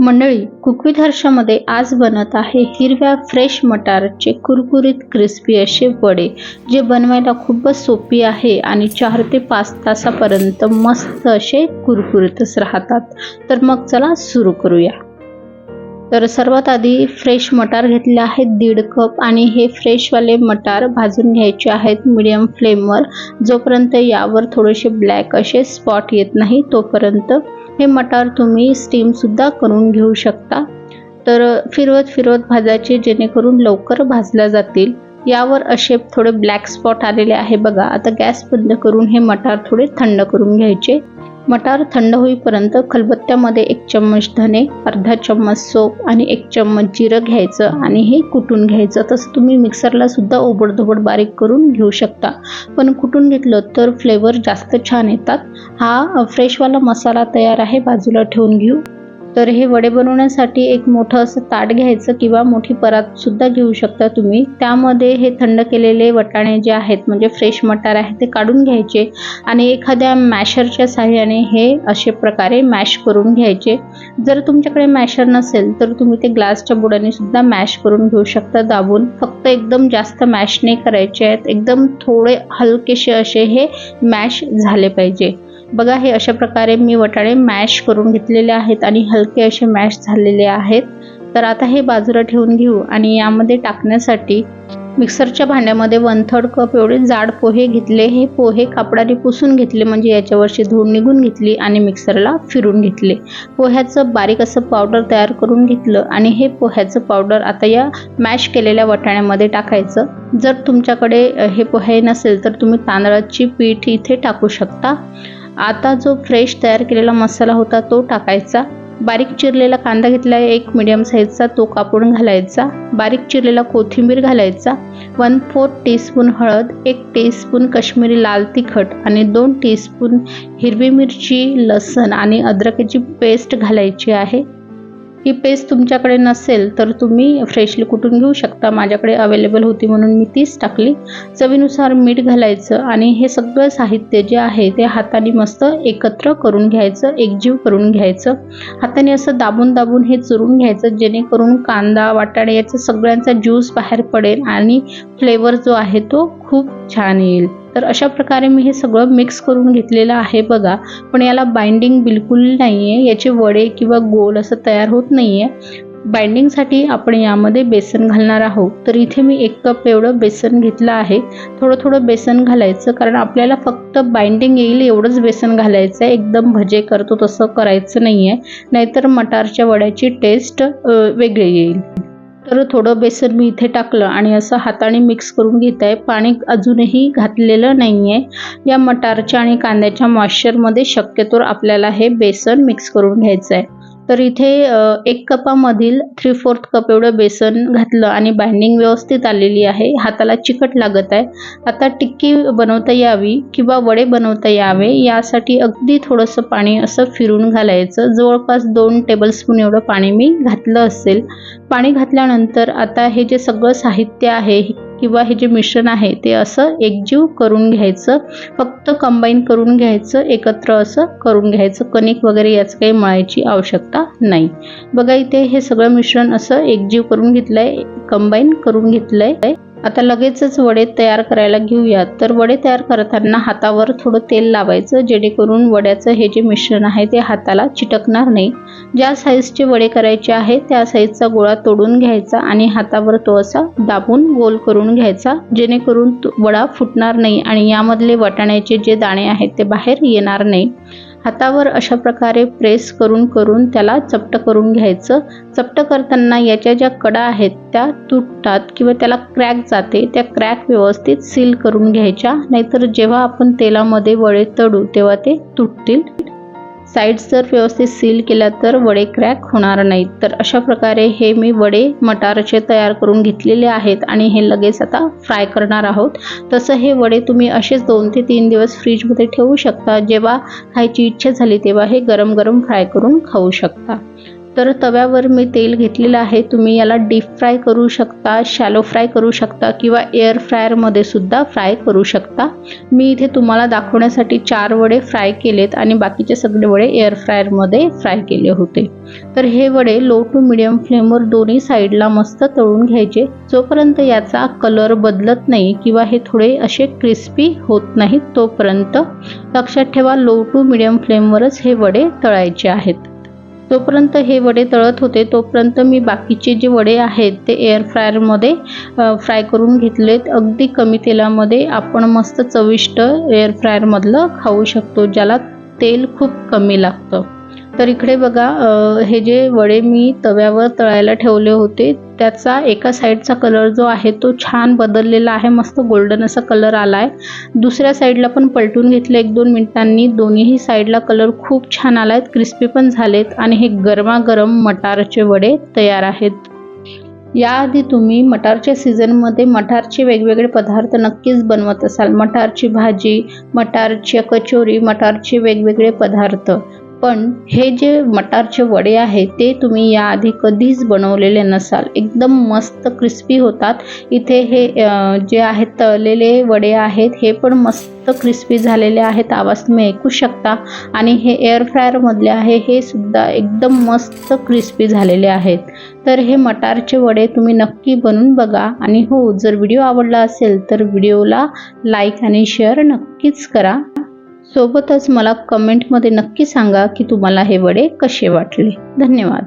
मंडळी कुकविथ हर्षामध्ये आज बनत आहे हिरव्या फ्रेश मटारचे कुरकुरीत क्रिस्पी असे वडे जे बनवायला खूपच सोपी आहे आणि चार ते पाच तासापर्यंत मस्त असे कुरकुरीतच राहतात. तर मग चला सुरू करूया. तर सर्वात आधी फ्रेश मटार घेतले आहेत दीड कप आणि हे फ्रेशवाले मटार भाजून घ्यायचे आहेत मिडियम फ्लेमवर. जोपर्यंत यावर थोडेसे ब्लॅक असे स्पॉट येत नाही तोपर्यंत हे मटार तुम्ही स्टीमसुद्धा करून घेऊ शकता. तर फिरवत फिरवत भाजायचे जेणेकरून लवकर भाजल्या जातील. यावर असे थोडे ब्लॅक स्पॉट आलेले आहे बघा. आता गॅस बंद करून हे मटार थोडे थंड करून घ्यायचे. मटार थंड होईपर्यंत खलबत्त्यामध्ये एक चम्मच धने अर्धा चम्मच सोप आणि एक चम्मच जिरं घ्यायचं आणि हे कुटून घ्यायचं. तसं तुम्ही मिक्सरला सुद्धा ओबडधोबड बारीक करून घेऊ शकता. पण कुटून घेतलं तर फ्लेवर जास्त छान येतात. हा फ्रेशवाला मसाला तयार आहे. बाजूला ठेवून घेऊ. तर हे वडे बनवण्यासाठी एक मोठं असं ताट घ्यायचं किंवा मोठी परातसुद्धा घेऊ शकता तुम्ही. त्यामध्ये हे थंड केलेले वटाणे जे आहेत म्हणजे फ्रेश मटार आहे ते काढून घ्यायचे आणि एखाद्या मॅशरच्या साह्याने हे असे प्रकारे मॅश करून घ्यायचे. जर तुमच्याकडे मॅशर नसेल तर तुम्ही ते ग्लासच्या बुडाने सुद्धा मॅश करून घेऊ शकता दाबून. फक्त एकदम जास्त मॅश नाही करायचे आहेत. एकदम थोडे हलकेसे असे हे मॅश झाले पाहिजे. बघा हे अशा प्रकारे मी वटाणे मॅश करून घेतलेले आहेत आणि हलके असे मॅश झालेले आहेत. तर आता हे बाजूला ठेवून घेऊ आणि यामध्ये टाकण्यासाठी मिक्सरच्या भांड्यामध्ये वन थर्ड कप एवढे जाड पोहे घेतले. हे पोहे कापडाने पुसून घेतले म्हणजे याच्यावरची धूळ निघून घेतली आणि मिक्सरला फिरून घेतले. पोह्याचं बारीक असं पावडर तयार करून घेतलं आणि हे पोह्याचं पावडर आता या मॅश केलेल्या वटाण्यामध्ये टाकायचं. जर तुमच्याकडे हे पोहे नसेल तर तुम्ही तांदळाची पीठ इथे टाकू शकता. आता जो फ्रेश तयार केलेला मसाला होता तो टाकायचा. बारीक चिरलेला कांदा घेतला आहे एक मिडियम साईजचा तो कापून घालायचा. बारीक चिरलेला कोथिंबीर घालायचा. वन फोर्थ टीस्पून हळद एक टीस्पून कश्मीरी लाल तिखट आणि दोन टीस्पून हिरवी मिरची लसण आणि अद्रकाची पेस्ट घालायची आहे. ही पेस्ट तुमच्याकडे नसेल तर तुम्ही फ्रेशली कुटून घेऊ शकता. माझ्याकडे अवेलेबल होती म्हणून मी तीच टाकली. चवीनुसार मीठ घालायचं आणि हे सगळं साहित्य जे आहे ते हाताने मस्त एकत्र करून घ्यायचं एकजीव करून घ्यायचं. हाताने असं दाबून दाबून हे चुरून घ्यायचं जेणेकरून कांदा वाटाणे याचा सगळ्यांचा ज्यूस बाहेर पडेल आणि फ्लेवर जो आहे तो खूप छान येईल. तर अशा प्रकारे मी हे सगळं मिक्स करून घेतलेलं आहे बघा. पण याला बाइंडिंग बिलकुल नाही आहे याचे वडे किंवा गोल असं तयार होत नाही आहे बाइंडिंगसाठी आपण यामध्ये बेसन घालणार आहोत. तर इथे मी एक कप एवढं बेसन घेतलं आहे. थोडं थोडं बेसन घालायचं कारण आपल्याला फक्त बाइंडिंग येईल एवढंच बेसन घालायचं आहे. एकदम भजे करतो तसं करायचं नाही आहे नाहीतर मटारच्या वड्याची टेस्ट वेगळी येईल. तर थोडं बेसन मी इथे टाकलं आणि असं हाताने मिक्स करून घेत आहे पाणी अजूनही घातलेलं नाही आहे या मटारच्या आणि कांद्याच्या मॉइश्चरमध्ये शक्यतो आपल्याला हे बेसन मिक्स करून घ्यायचं आहे तर इथे एक कपामधील थ्री फोर्थ कप एवढं बेसन घातलं आणि बाइंडिंग व्यवस्थित आलेली आहे. हाताला चिकट लागत आहे. आता टिक्की बनवता यावी किंवा वडे बनवता यावे यासाठी अगदी थोडंसं पाणी असं फिरून घालायचं. जवळपास दोन टेबलस्पून एवढं पाणी मी घातलं असेल. पाणी घातल्यानंतर आता हे जे सगळं साहित्य आहे किंवा हे जे मिश्रण आहे ते असं एकजीव करून घ्यायचं फक्त कंबाईन करून घ्यायचं एकत्र असं करून घ्यायचं कणिक वगैरे याचं काही मळायची आवश्यकता नाही. बघा इथे हे सगळं मिश्रण असं एकजीव करून घेतलं आहे कंबाईन करून घेतलं आहे आता लगेचच वडे तयार करायला घेऊयात. तर वडे तयार करताना हातावर थोडं तेल लावायचं जेणेकरून वड्याचं हे जे मिश्रण आहे ते हाताला चिटकणार नाही. ज्या साईजचे वडे करायचे आहे त्या साईजचा गोळा तोडून घ्यायचा आणि हातावर तो असा दाबून गोल करून घ्यायचा जेणेकरून वडा फुटणार नाही आणि यामधले वाटाण्याचे जे दाणे आहेत ते बाहेर येणार नाही. हातावर अशा प्रकारे प्रेस करून करून त्याला चपट करून घ्यायचं. चपट करताना याच्या ज्या कडा आहेत त्या तुटतात किंवा त्याला क्रॅक जाते त्या क्रॅक व्यवस्थित सील करून घ्यायच्या. नाहीतर जेव्हा आपण तेलामध्ये वळे तडू तेव्हा ते तुटतील. साईड्स जर व्यवस्थित सील केल्या तर वडे क्रॅक होणार नाहीत. तर अशा प्रकारे हे मी वडे मटारचे तयार करून घेतलेले आहेत आणि हे लगेच आता फ्राय करणार आहोत. तसं हे वडे तुम्ही असेच दोन ते तीन दिवस फ्रीजमध्ये ठेवू शकता. जेव्हा खायची इच्छा झाली तेव्हा हे गरम गरम फ्राय करून खाऊ शकता. तर तव्यावर मी तेल घेतलेलं आहे. तुम्ही याला डीप फ्राय करू शकता शॅलो फ्राय करू शकता किंवा एअर फ्रायरमध्ये सुद्धा फ्राय करू शकता. मी इथे तुम्हाला दाखवण्यासाठी चार वडे फ्राय केलेत आणि बाकीचे सगळे वडे एअर फ्रायरमध्ये फ्राय केले होते. तर हे वडे लो टू मिडियम फ्लेमवर दोन्ही साईडला मस्त तळून घ्यायचे. जोपर्यंत याचा कलर बदलत नाही किंवा हे थोडे असे क्रिस्पी होत नाहीत तोपर्यंत लक्षात ठेवा लो टू मिडियम फ्लेमवरच हे वडे तळायचे आहेत. तोपर्यंत हे वडे तळत होते तोपर्यंत मी बाकीचे जे वडे आहेत ते एअर फ्रायरमध्ये फ्राय करून घेतलेत. अगदी कमी तेलामध्ये आपण मस्त चविष्ट एअर फ्रायरमधलं खाऊ शकतो ज्याला तेल खूप कमी लागतं. तर इकडे बघा हे जे वडे मी तव्यावर तळायला ठेवले होते त्याचा एका साईडचा कलर जो आहे तो छान बदललेला आहे मस्त गोल्डन असा कलर आला आहे दुसऱ्या साईडला पण पलटून घेतलं एक दोन मिनिटांनी दोन्हीही साईडला कलर खूप छान आला आहेत क्रिस्पी पण झालेत आणि हे गरमागरम मटारचे वडे तयार आहेत. याआधी तुम्ही मटारच्या सीझनमध्ये मटारचे वेगवेगळे पदार्थ नक्कीच बनवत असाल. मटारची भाजी मटारची कचोरी मटारचे वेगवेगळे पदार्थ. पण हे जे मटारचे वडे आहेत ते तुम्ही याआधी कधीच बनवलेले नसाल. एकदम मस्त क्रिस्पी होतात. इथे हे जे आहेत तळलेले वडे आहेत हे पण मस्त क्रिस्पी झालेले आहेत. आवाज तुम्ही ऐकू शकता. आणि हे एअर फ्रायरमधले आहे हे सुद्धा एकदम मस्त क्रिस्पी झालेले आहेत. तर हे मटारचे वडे तुम्ही नक्की बनवून बघा. आणि हो जर व्हिडिओ आवडला असेल तर व्हिडिओला लाईक आणि शेअर नक्कीच करा. सोबतच मला कमेंटमध्ये नक्की सांगा की तुम्हाला हे वडे कसे वाटले. धन्यवाद.